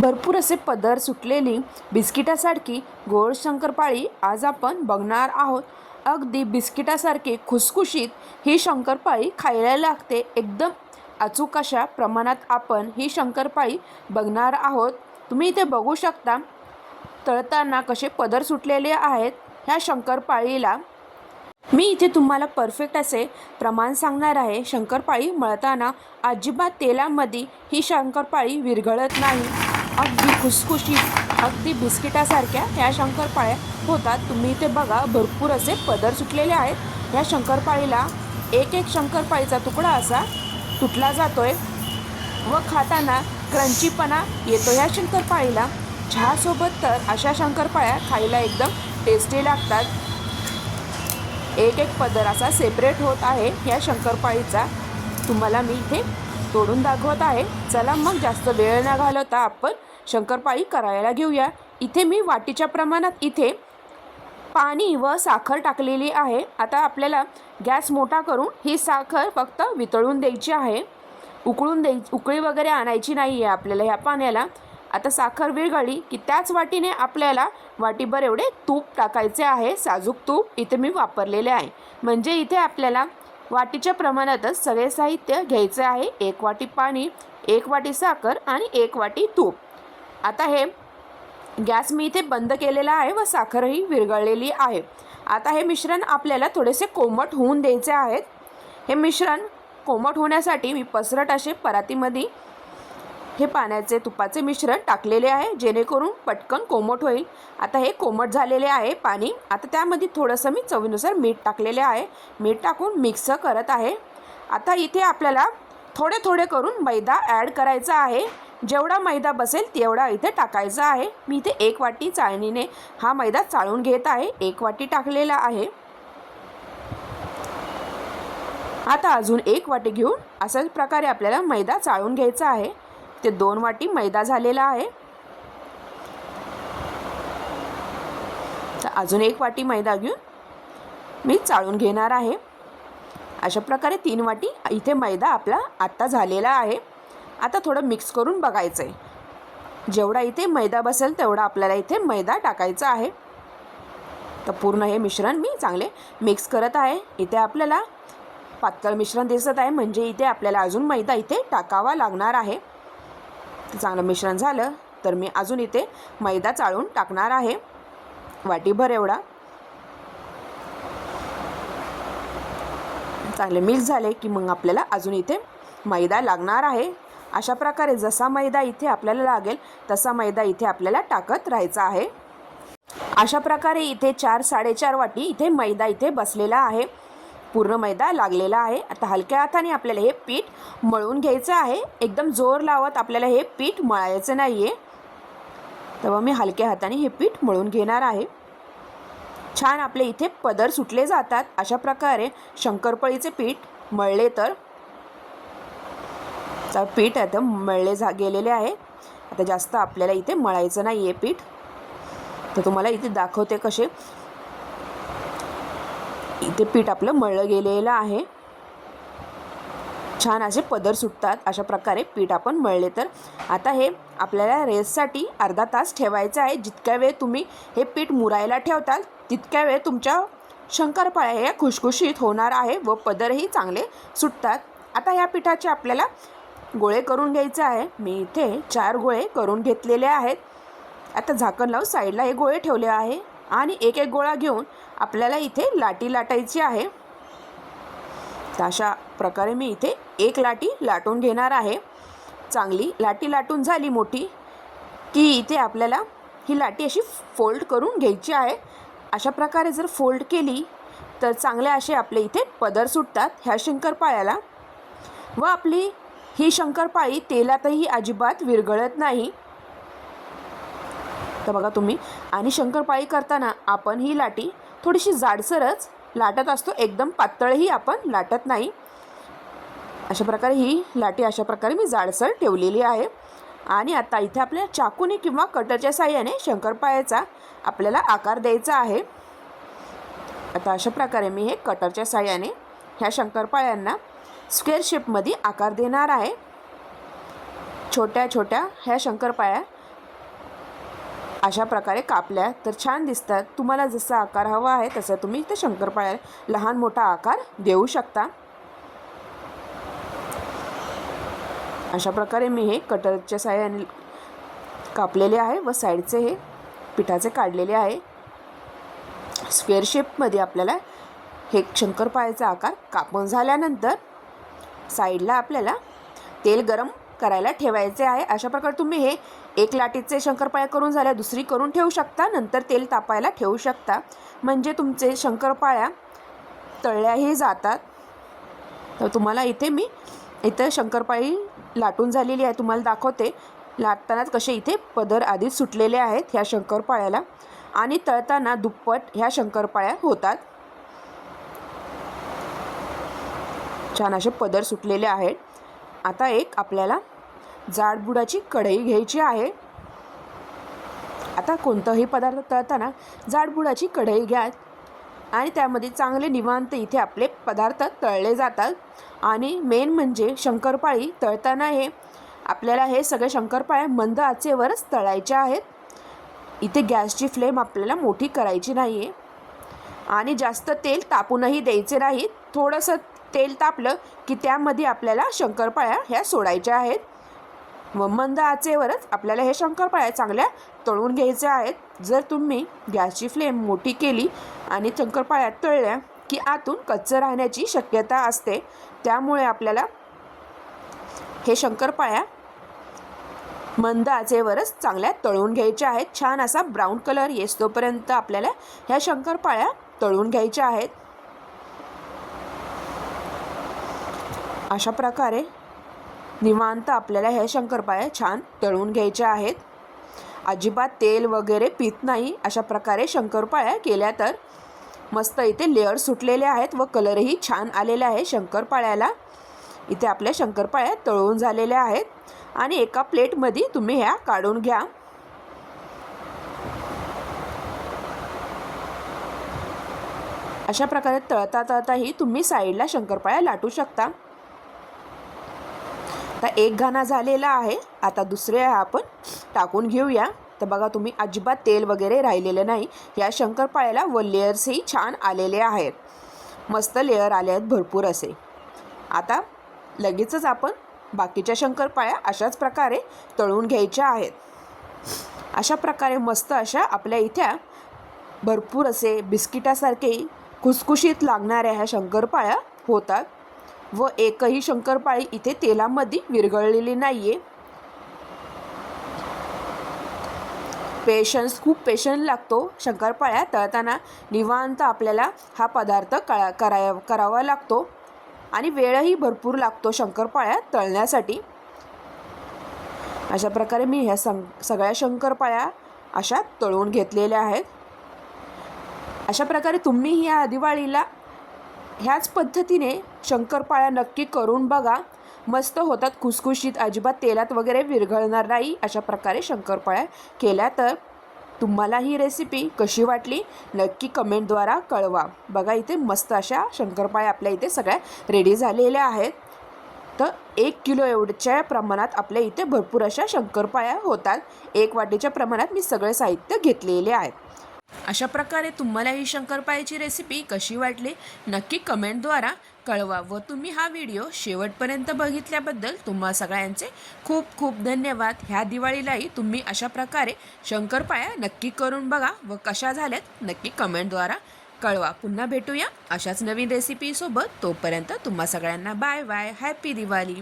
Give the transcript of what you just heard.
भरपूर असे पदर सुटलेली बिस्किटासारखी गोड शंकरपाळी आज आपण बघणार आहोत. अगदी बिस्किटासारखी खुसखुशीत ही शंकरपाळी खायला लागते. एकदम अचूक अशा प्रमाणात आपण ही शंकरपाळी बघणार आहोत. तुम्ही इथे बघू शकता तळताना कसे पदर सुटलेले आहेत ह्या शंकरपाळीला. मी इथे तुम्हाला परफेक्ट असे प्रमाण सांगणार आहे. शंकरपाळी मळताना अजिबात तेलामध्ये ही शंकरपाळी विरघळत नाही. अगदी खुसखुशीत अगदी बिस्किटासारख्या ह्या शंकरपाळ्या होतात. तुम्ही इथे बघा भरपूर असे पदर सुटलेले आहेत. ह्या शंकरपाळीला एक एक शंकरपाळीचा तुकडा असा तुटला जातो आहे व खाताना क्रंचीपणा येतो ह्या शंकरपाळीला. चहासोबत तर अशा शंकरपाळ्या खायला एकदम टेस्टी लागतात. एक एक पदर असा सेपरेट होत आहे या शंकरपाळीचा. तुम्हाला मी इथे तोडून दाखवत आहे. चला मग जास्त वेळ न घालवता आपण शंकरपाळी करायला घेऊया. इथे मी वाटीच्या प्रमाणात इथे पाणी व साखर टाकलेली आहे. आता आपल्याला गॅस मोठा करून ही साखर फक्त वितळून द्यायची आहे. उकळून द्याय उकळी वगैरे आणायची नाही आहे आपल्याला ह्या पाण्याला. आता साखर विरघळली की त्याच वाटीने आपल्याला वाटीभर एवढे तूप टाकायचे आहे. साजूक तूप इथे मी वापरलेले आहे. म्हणजे इथे आपल्याला वाटीच्या प्रमाणातच सगळे साहित्य घ्यायचे आहे. एक वाटी पाणी एक वाटी साखर आणि एक वाटी तूप. आता हे गॅस मी इथे बंद केलेला आहे व साखरही विरघळलेली आहे. आता हे मिश्रण आपल्याला थोडेसे कोमट होऊन द्यायचे आहेत. हे मिश्रण कोमट होण्यासाठी मी पसरट असे परातीमध्ये हे पाण्याचे तुपाचे मिश्रण टाकलेले आहे जेणेकरून पटकन कोमट होईल. आता हे कोमट झालेले आहे पाणी. आता त्यामध्ये थोडंसं मी चवीनुसार मीठ टाकलेले आहे. मीठ टाकून मिक्स करत आहे. आता इथे आपल्याला थोडे थोडे करून मैदा ॲड करायचा आहे. जेवढा मैदा बसेल तेवढा इथे टाकायचा आहे. मी इथे एक वाटी चाळणीने हा मैदा चाळून घेत आहे. एक वाटी टाकलेला आहे. आता अजून एक वाटी घेऊन अशाच प्रकारे आपल्याला मैदा चाळून घ्यायचा आहे. ते दोन वाटी मैदा झालेला आहे. तर अजून एक वाटी मैदा घेऊन मी चाळून घेणार आहे. अशा प्रकारे तीन वाटी इथे मैदा आपला आत्ता झालेला आहे. आता थोडं मिक्स करून बघायचं आहे जेवढा इथे मैदा बसेल तेवढा आपल्याला इथे मैदा टाकायचा आहे. तर पूर्ण हे मिश्रण मी चांगले मिक्स करत आहे. इथे आपल्याला पातळ मिश्रण दिसत आहे. म्हणजे इथे आपल्याला अजून मैदा इथे टाकावा लागणार आहे. चांगलं मिश्रण झालं तर मी अजून इथे मैदा चाळून टाकणार आहे. वाटीभर एवढा. चांगले मिक्स झाले की मग आपल्याला अजून इथे मैदा लागणार आहे. अशा प्रकारे जसा मैदा इथे आपल्याला लागेल तसा मैदा इथे आपल्याला टाकत राहायचा आहे. अशा प्रकारे इथे चार साडेचार वाटी इथे मैदा इथे बसलेला आहे. पूर्ण मैदा लागलेला आहे. आता हलक्या हाताने आपल्याला हे पीठ मळून घ्यायचं आहे. एकदम जोर लावत आपल्याला हे पीठ मळायचं नाही आहे तेव्हा मी हलक्या हाताने हे पीठ मळून घेणार आहे. छान आपले इथे पदर सुटले जातात. अशा प्रकारे शंकरपळीचे पीठ मळले तर. पीठ आता मळले जा गेलेले आहे. आता जास्त आपल्याला इथे मळायचं नाही आहे पीठ. तर तुम्हाला इथे दाखवते कसे. ते पीठ आपलं मळलं गेलेलं आहे. छान असे पदर सुटतात. अशा प्रकारे पीठ आपण मळले तर. आता हे आपल्याला रेससाठी अर्धा तास ठेवायचं आहे. जितक्या वेळ तुम्ही हे पीठ मुरायला ठेवताल तितक्या वेळ तुमच्या शंकरपाळ्या हे खुशखुशीत होणार आहे व पदरही चांगले सुटतात. आता ह्या पिठाचे आपल्याला गोळे करून घ्यायचे आहे. मी इथे चार गोळे करून घेतलेले आहेत. आता झाकण लावून साईडला हे गोळे ठेवले आहे. आणि एक एक गोळा घेऊन आपल्याला इथे लाटी लाटायची आहे. तर अशा प्रकारे मी इथे एक लाटी लाटून घेणार आहे. चांगली लाटी लाटून झाली मोठी की इथे आपल्याला ही लाटी अशी फोल्ड करून घ्यायची आहे. अशा प्रकारे जर फोल्ड केली तर चांगले असे आपले इथे पदर सुटतात ह्या शंकरपाळ्याला. व आपली ही शंकरपाळी तेलातही अजिबात विरघळत नाही. तर बघा तुम्ही. आणि शंकरपाळी करताना आपण ही लाटी थोडीशी जाडसरच लाटत असतो. एकदम पातळही आपण लाटत नाही. अशा प्रकारे ही लाटी अशा प्रकारे मी जाडसर ठेवलेली आहे. आणि आता इथे आपल्या चाकूने किंवा कटरच्या साह्याने शंकरपाळ्याचा आपल्याला आकार द्यायचा आहे. आता अशा प्रकारे मी हे कटरच्या साह्याने ह्या शंकरपाळ्यांना स्क्वेअर शेपमध्ये आकार देणार आहे. छोट्या छोट्या ह्या शंकरपाळ्या अशा प्रकारे कापल्या तर छान दिसतात. तुम्हाला जसा आकार हवा आहे तसा तुम्ही त्या शंकरपाळ्या लहान मोठा आकार देऊ शकता. अशा प्रकारे मी हे कटरच्या साह्याने कापलेले आहे व साईडचे हे पिठाचे काढलेले आहे. स्क्वेअर शेपमध्ये आपल्याला हे शंकरपाळ्याचा आकार कापून झाल्यानंतर साईडला आपल्याला तेल गरम करायला ठेवायचे आहे. अशा प्रकारे तुम्ही हे एक लाटीचे शंकरपाळ्या करून झाल्या दुसरी करून ठेवू शकता नंतर तेल तापायला ठेवू शकता. म्हणजे तुमचे शंकरपाळ्या तळल्याही जातात. तर तुम्हाला इथे मी इथं शंकरपाळी लाटून झालेली आहे. तुम्हाला दाखवते. लाटतानाच कसे इथे पदर आधीच सुटलेले आहेत ह्या शंकरपाळ्याला. आणि तळताना दुप्पट ह्या शंकरपाळ्या होतात. छान असे पदर सुटलेले आहेत. आता एक आपल्याला जाडबुडाची कढई घ्यायची आहे. आता कोणताही पदार्थ तळताना जाडबुडाची कढई घ्या आणि त्यामध्ये चांगले निवांत इथे आपले पदार्थ तळले जातात. आणि मेन म्हणजे शंकरपाळी तळताना हे आपल्याला हे सगळे शंकरपाळ्या मंद आचेवरच तळायच्या आहेत. इथे गॅसची फ्लेम आपल्याला मोठी करायची नाही आहे आणि जास्त तेल तापूनही द्यायचे नाही. थोडंसं तेल तापलं की त्यामध्ये आपल्याला शंकरपाळ्या ह्या सोडायच्या आहेत. व मंद आचेवरच आपल्याला हे शंकरपाळ्या चांगल्या तळून घ्यायच्या आहेत. जर तुम्ही गॅसची फ्लेम मोठी केली आणि शंकरपाळ्या तळल्या की आतून कच्चं राहण्याची शक्यता असते त्यामुळे आपल्याला हे शंकरपाळ्या मंद आचेवरच चांगल्या तळून घ्यायच्या आहेत. छान असा ब्राऊन कलर येतोपर्यंत आपल्याला ह्या शंकरपाळ्या तळून घ्यायच्या आहेत. अशा प्रकारे निवांत आपल्याला ह्या शंकरपाळ्या छान तळून घ्यायच्या आहेत. अजिबात तेल वगैरे पित नाही अशा प्रकारे शंकरपाळ्या केल्या तर. मस्त इथे लेअर सुटलेले आहेत व कलरही छान आलेले आहे शंकरपाळ्याला. इथे आपल्या शंकरपाळ्या तळून झालेल्या आहेत. आणि एका प्लेटमध्ये तुम्ही ह्या काढून घ्या. अशा प्रकारे तळता तळताही तुम्ही साईडला शंकरपाळ्या लाटू शकता. आता एक घाणा झालेला आहे. आता दुसरे आपण टाकून घेऊया. तर बघा तुम्ही अजिबात तेल वगैरे राहिलेलं नाही. या शंकरपाळ्याला व लेयर्सही छान आलेले आहेत. मस्त लेअर आले आहेत भरपूर असे. आता लगेचच आपण बाकीच्या शंकरपाळ्या अशाच प्रकारे तळून घ्यायच्या आहेत. अशा प्रकारे मस्त अशा आपल्या इथ्या भरपूर असे बिस्किटासारखे खुसखुशीत लागणाऱ्या ह्या शंकरपाळ्या होतात. व एकही शंकरपाळी इथे तेलामध्ये विरघळलेली नाही आहे पेशन्स खूप पेशन्स लागतो शंकरपाळ्या तळताना. निवांत आपल्याला हा पदार्थ कळा कराय करावा लागतो. आणि वेळही भरपूर लागतो शंकरपाळ्या तळण्यासाठी. अशा प्रकारे मी ह्या सं सगळ्या शंकरपाळ्या अशा तळून घेतलेल्या आहेत. अशा प्रकारे तुम्ही ह्या दिवाळीला ह्याच पद्धतीने शंकरपाळ्या नक्की करून बघा. मस्त होतात खुसखुशीत अजिबात तेलात वगैरे विरघळणार नाही अशा प्रकारे शंकरपाळ्या केल्या तर. तुम्हाला ही रेसिपी कशी वाटली? नक्की कमेंटद्वारा कळवा. बघा इथे मस्त अशा शंकरपाळ्या आपल्या इथे सगळ्या रेडी झालेल्या आहेत. तर एक किलो एवढ्याच्या प्रमाणात आपल्या इथे भरपूर अशा शंकरपाळ्या होतात. एक वाटीच्या प्रमाणात मी सगळे साहित्य घेतलेले आहेत. अशा प्रकारे तुम्हाला ही शंकरपाळ्याची रेसिपी कशी वाटली नक्की कमेंटद्वारा कळवा व तुम्ही हा व्हिडिओ शेवटपर्यंत बघितल्याबद्दल तुम्हा सगळ्यांचे खूप खूप धन्यवाद. ह्या दिवाळीलाही तुम्ही अशा प्रकारे शंकरपाळ्या नक्की करून बघा व कशा झाल्यात नक्की कमेंटद्वारा कळवा. पुन्हा भेटूया अशाच नवीन रेसिपीसोबत तोपर्यंत तुम्हा सगळ्यांना बाय बाय हॅपी दिवाळी.